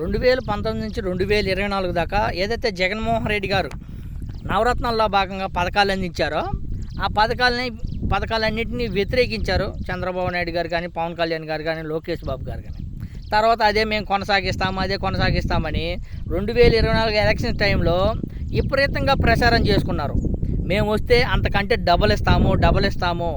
రెండు వేల పంతొమ్మిది నుంచి రెండు వేల ఇరవై నాలుగు దాకా ఏదైతే జగన్మోహన్ రెడ్డి గారు నవరత్నాల్లో భాగంగా పథకాలు అందించారో ఆ పథకాలని పథకాలన్నింటినీ వ్యతిరేకించారు చంద్రబాబు నాయుడు గారు కానీ పవన్ కళ్యాణ్ గారు కానీ లోకేష్ బాబు గారు కానీ. తర్వాత అదే మేము కొనసాగిస్తాము అదే కొనసాగిస్తామని రెండు వేల ఇరవై నాలుగు ఎలక్షన్ టైంలో విపరీతంగా ప్రచారం చేసుకున్నారు. మేము వస్తే అంతకంటే డబల్ ఇస్తాము డబల్ ఇస్తాము.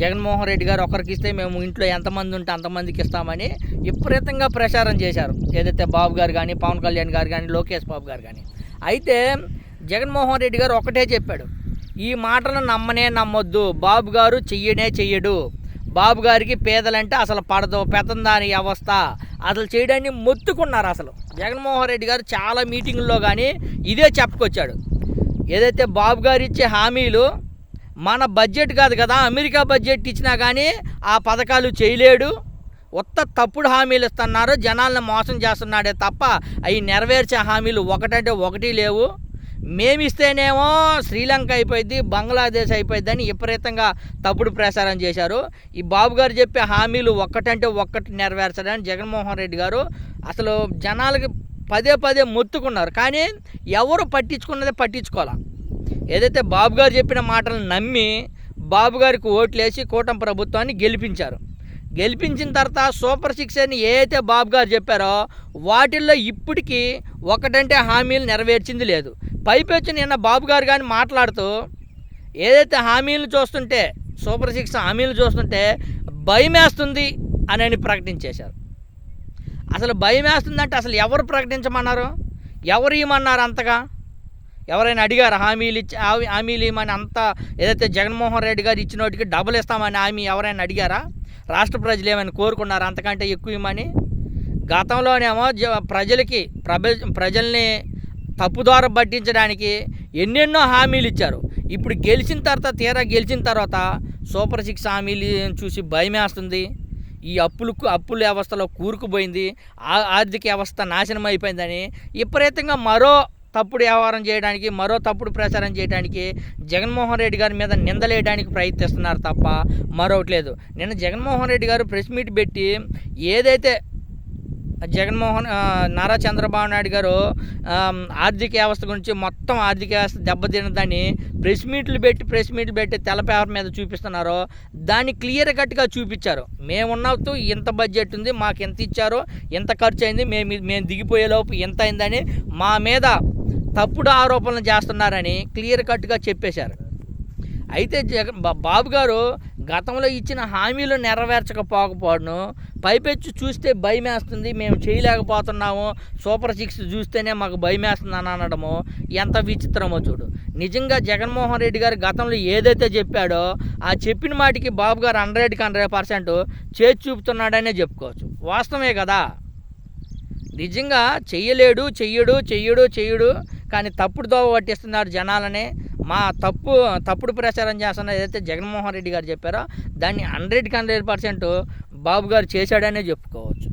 జగన్మోహన్ రెడ్డి గారు ఒకరికి ఇస్తే మేము ఇంట్లో ఎంతమంది ఉంటే అంతమందికి ఇస్తామని విపరీతంగా ప్రచారం చేశారు. ఏదైతే బాబు గారు కానీ పవన్ కళ్యాణ్ గారు కానీ లోకేష్ బాబు గారు కానీ అయితే జగన్మోహన్ రెడ్డి గారు ఒకటే చెప్పాడు. ఈ మాటలు నమ్మనే నమ్మొద్దు. బాబు గారు చెయ్యనే చెయ్యడు. బాబు గారికి పేదలంటే అసలు పడదు. పెతందాని అవస్థ. అసలు చేయడాన్ని మొత్తుకున్నారు అసలు. జగన్మోహన్ రెడ్డి గారు చాలా మీటింగుల్లో కానీ ఇదే చెప్పుకొచ్చాడు. ఏదైతే బాబు గారు ఇచ్చే హామీలు మన బడ్జెట్ కాదు కదా అమెరికా బడ్జెట్ ఇచ్చినా కానీ ఆ పథకాలు చేయలేడు. ఉత్త తప్పుడు హామీలు ఇస్తున్నారు జనాలను మోసం చేస్తున్నాడే తప్ప అవి నెరవేర్చే హామీలు ఒకటంటే ఒకటి లేవు. మేమిస్తేనేమో శ్రీలంక అయిపోయింది బంగ్లాదేశ్ అయిపోయింది అని విపరీతంగా తప్పుడు ప్రచారం చేశారు. ఈ బాబు గారు చెప్పే హామీలు ఒక్కటంటే ఒక్కటి నెరవేర్చడానికి జగన్మోహన్ రెడ్డి గారు అసలు జనాలకి పదే పదే మొత్తుకున్నారు. కానీ ఎవరు పట్టించుకున్నదే పట్టించుకోవాలా? ఏదైతే బాబు గారు చెప్పిన మాటలను నమ్మి బాబు గారికి ఓట్లేసి కూటమి ప్రభుత్వాన్ని గెలిపించారు. గెలిపించిన తర్వాత సూపర్ సిక్స్ అని ఏదైతే బాబు గారు చెప్పారో వాటిల్లో ఇప్పటికీ ఒకటంటే హామీలు నెరవేర్చింది లేదు. పైపెచ్చి నిన్న బాబు గారు కానీ మాట్లాడుతూ ఏదైతే హామీలు చూస్తుంటే సూపర్ సిక్స్ హామీలు చూస్తుంటే భయమేస్తుంది అని అని ప్రకటించేశారు. అసలు భయం వేస్తుందంటే అసలు ఎవరు ప్రకటించమన్నారు? ఎవరు ఇవ్వమన్నారు అంతగా? ఎవరైనా అడిగారు హామీలు ఇచ్చి హామీలు ఇవ్వమని అంత ఏదైతే జగన్మోహన్ రెడ్డి గారు ఇచ్చిన వాటికి ఇస్తామని హామీ ఎవరైనా అడిగారా? రాష్ట్ర ప్రజలు ఏమైనా కోరుకున్నారా అంతకంటే ఎక్కువ ఇవ్వమని? గతంలోనేమో జ ప్రజలకి ప్రభ ప్రజల్ని తప్పుదార పట్టించడానికి ఎన్నెన్నో హామీలు ఇచ్చారు. ఇప్పుడు గెలిచిన తర్వాత తీరా గెలిచిన తర్వాత సూపర్ సిక్స్ హామీలు చూసి భయమేస్తుంది. ఈ అప్పులు అప్పుల వ్యవస్థలో కూరుకుపోయింది. ఆ- ఆర్థిక వ్యవస్థ నాశనం అయిపోయిందని విపరీతంగా మరో తప్పుడు వ్యవహారం చేయడానికి మరో తప్పుడు ప్రచారం చేయడానికి జగన్మోహన్ రెడ్డి గారి మీద నిందలేయడానికి ప్రయత్నిస్తున్నారు తప్ప మరొకటి లేదు. నిన్న జగన్మోహన్ రెడ్డి గారు ప్రెస్ మీట్ పెట్టి ఏదైతే జగన్మోహన్ నారా చంద్రబాబు నాయుడు గారు ఆర్థిక వ్యవస్థ గురించి మొత్తం ఆర్థిక వ్యవస్థ దెబ్బతినదని ప్రెస్ మీట్లు పెట్టి ప్రెస్ మీట్లు పెట్టి తెల్ల పేపర్ మీద చూపిస్తున్నారో దాన్ని క్లియర్ కట్గా చూపించారు. మేమున్నట్టు ఇంత బడ్జెట్ ఉంది మాకు ఎంత ఇచ్చారో ఎంత ఖర్చు అయింది మేము మేము దిగిపోయేలోపు ఎంత అయిందని మా మీద తప్పుడు ఆరోపణలు చేస్తున్నారని క్లియర్ కట్గా చెప్పేశారు. అయితే జగన్ బాబు గారు గతంలో ఇచ్చిన హామీలు నెరవేర్చకపోకపోవడం పైపెచ్చు చూస్తే భయం వేస్తుంది మేము చేయలేకపోతున్నాము సూపర్ సిక్స్ చూస్తేనే మాకు భయం వేస్తుంది అని అనడము ఎంత విచిత్రమో చూడు. నిజంగా జగన్మోహన్ రెడ్డి గారు గతంలో ఏదైతే చెప్పాడో ఆ చెప్పిన మాటికి బాబు గారు హండ్రెడ్కి హండ్రెడ్ పర్సెంట్ చేతి చూపుతున్నాడనే చెప్పుకోవచ్చు. వాస్తవమే కదా? నిజంగా చెయ్యలేడు చెయ్యడు చెయ్యడు చెయ్యడు కానీ తప్పుడు దోవ పట్టిస్తున్నారు జనాలనే. మా తప్పు తప్పుడు ప్రచారం చేస్తున్న ఏదైతే జగన్మోహన్ రెడ్డి గారు చెప్పారో దాన్ని హండ్రెడ్కి హండ్రెడ్ పర్సెంట్ బాబు గారు చేశాడనే చెప్పుకోవచ్చు.